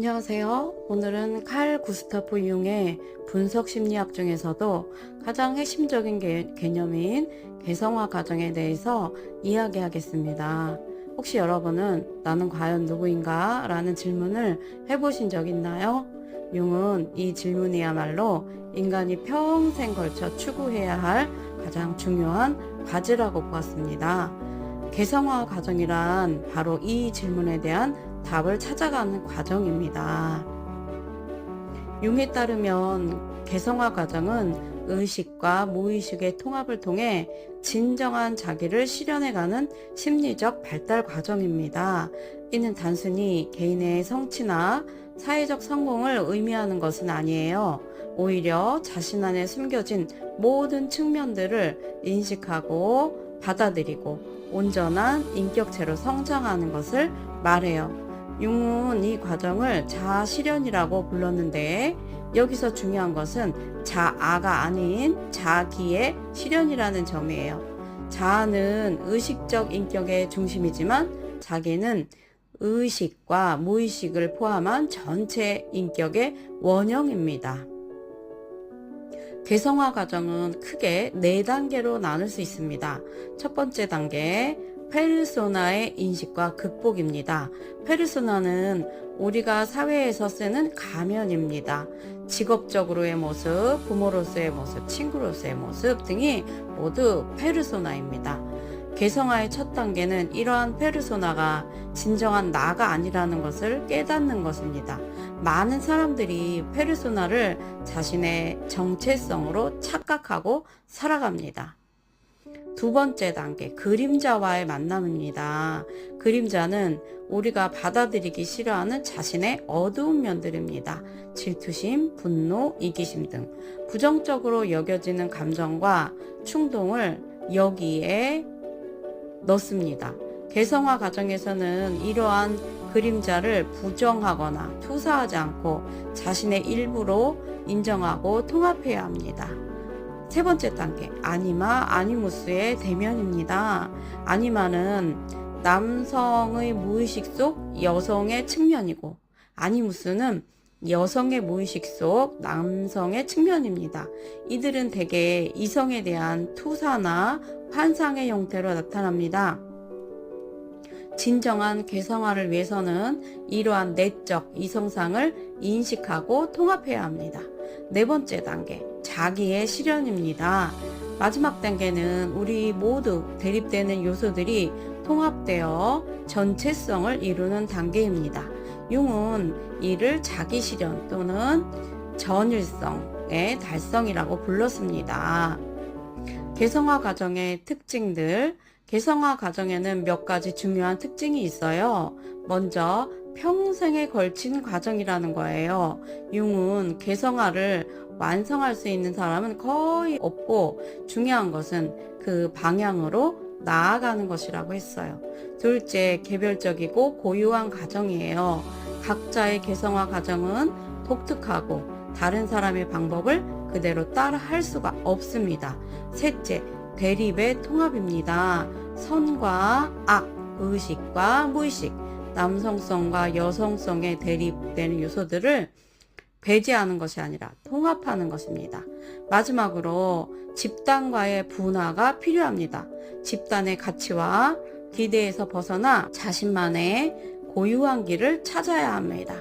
안녕하세요. 오늘은 칼 구스타프 융의 분석 심리학 중에서도 가장 핵심적인 개, 개념인 개성화 과정에 대해서 이야기하겠습니다. 혹시 여러분은 나는 과연 누구인가? 라는 질문을 해보신 적 있나요? 융은 이 질문이야말로 인간이 평생 걸쳐 추구해야 할 가장 중요한 과제라고 보았습니다. 개성화 과정이란 바로 이 질문에 대한 답을 찾아가는 과정입니다. 융에 따르면 개성화 과정은 의식과 무의식의 통합을 통해 진정한 자기를 실현해가는 심리적 발달 과정입니다. 이는 단순히 개인의 성취나 사회적 성공을 의미하는 것은 아니에요. 오히려 자신 안에 숨겨진 모든 측면들을 인식하고 받아들이고 온전한 인격체로 성장하는 것을 말해요. 융은 이 과정을 자아 실현이라고 불렀는데 여기서 중요한 것은 자아가 아닌 자기의 실현이라는 점이에요. 자아는 의식적 인격의 중심이지만 자기는 의식과 무의식을 포함한 전체 인격의 원형입니다. 개성화 과정은 크게 네 단계로 나눌 수 있습니다. 첫 번째 단계, 페르소나의 인식과 극복입니다. 페르소나는 우리가 사회에서 쓰는 가면입니다. 직업적으로의 모습, 부모로서의 모습, 친구로서의 모습 등이 모두 페르소나입니다. 개성화의 첫 단계는 이러한 페르소나가 진정한 나가 아니라는 것을 깨닫는 것입니다. 많은 사람들이 페르소나를 자신의 정체성으로 착각하고 살아갑니다. 두 번째 단계, 그림자와의 만남입니다. 그림자는 우리가 받아들이기 싫어하는 자신의 어두운 면들입니다. 질투심, 분노, 이기심 등 부정적으로 여겨지는 감정과 충동을 여기에 넣습니다. 개성화 과정에서는 이러한 그림자를 부정하거나 투사하지 않고 자신의 일부로 인정하고 통합해야 합니다. 세 번째 단계, 아니마, 아니무스의 대면입니다. 아니마는 남성의 무의식 속 여성의 측면이고, 아니무스는 여성의 무의식 속 남성의 측면입니다. 이들은 대개 이성에 대한 투사나 환상의 형태로 나타납니다. 진정한 개성화를 위해서는 이러한 내적 이성상을 인식하고 통합해야 합니다. 네 번째 단계, 자기의 실현입니다. 마지막 단계는 우리 모두 대립되는 요소들이 통합되어 전체성을 이루는 단계입니다. 융은 이를 자기 실현 또는 전일성의 달성이라고 불렀습니다. 개성화 과정의 특징들, 개성화 과정에는 몇 가지 중요한 특징이 있어요. 먼저 평생에 걸친 과정이라는 거예요. 융은 개성화를 완성할 수 있는 사람은 거의 없고 중요한 것은 그 방향으로 나아가는 것이라고 했어요. 둘째, 개별적이고 고유한 과정이에요. 각자의 개성화 과정은 독특하고 다른 사람의 방법을 그대로 따라 할 수가 없습니다. 셋째, 대립의 통합입니다. 선과 악, 의식과 무의식, 남성성과 여성성의 대립되는 요소들을 배제하는 것이 아니라 통합하는 것입니다. 마지막으로 집단과의 분화가 필요합니다. 집단의 가치와 기대에서 벗어나 자신만의 고유한 길을 찾아야 합니다.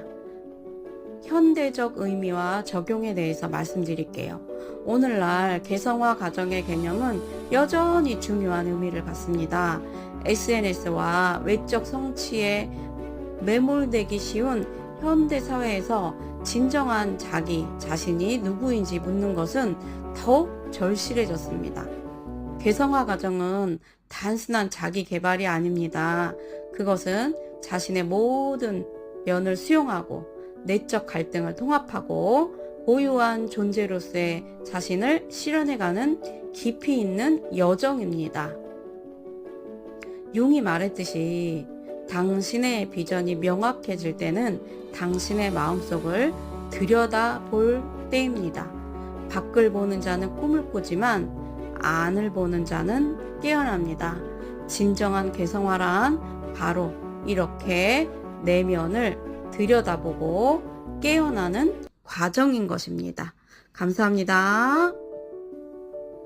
현대적 의미와 적용에 대해서 말씀드릴게요. 오늘날 개성화 과정의 개념은 여전히 중요한 의미를 갖습니다. SNS와 외적 성취에 매몰되기 쉬운 현대 사회에서 진정한 자기 자신이 누구인지 묻는 것은 더욱 절실해졌습니다. 개성화 과정은 단순한 자기 개발이 아닙니다. 그것은 자신의 모든 면을 수용하고 내적 갈등을 통합하고 고유한 존재로서의 자신을 실현해가는 깊이 있는 여정입니다. 융이 말했듯이 당신의 비전이 명확해질 때는 당신의 마음속을 들여다 볼 때입니다. 밖을 보는 자는 꿈을 꾸지만 안을 보는 자는 깨어납니다. 진정한 개성화란 바로 이렇게 내면을 들여다보고 깨어나는 과정인 것입니다. 감사합니다.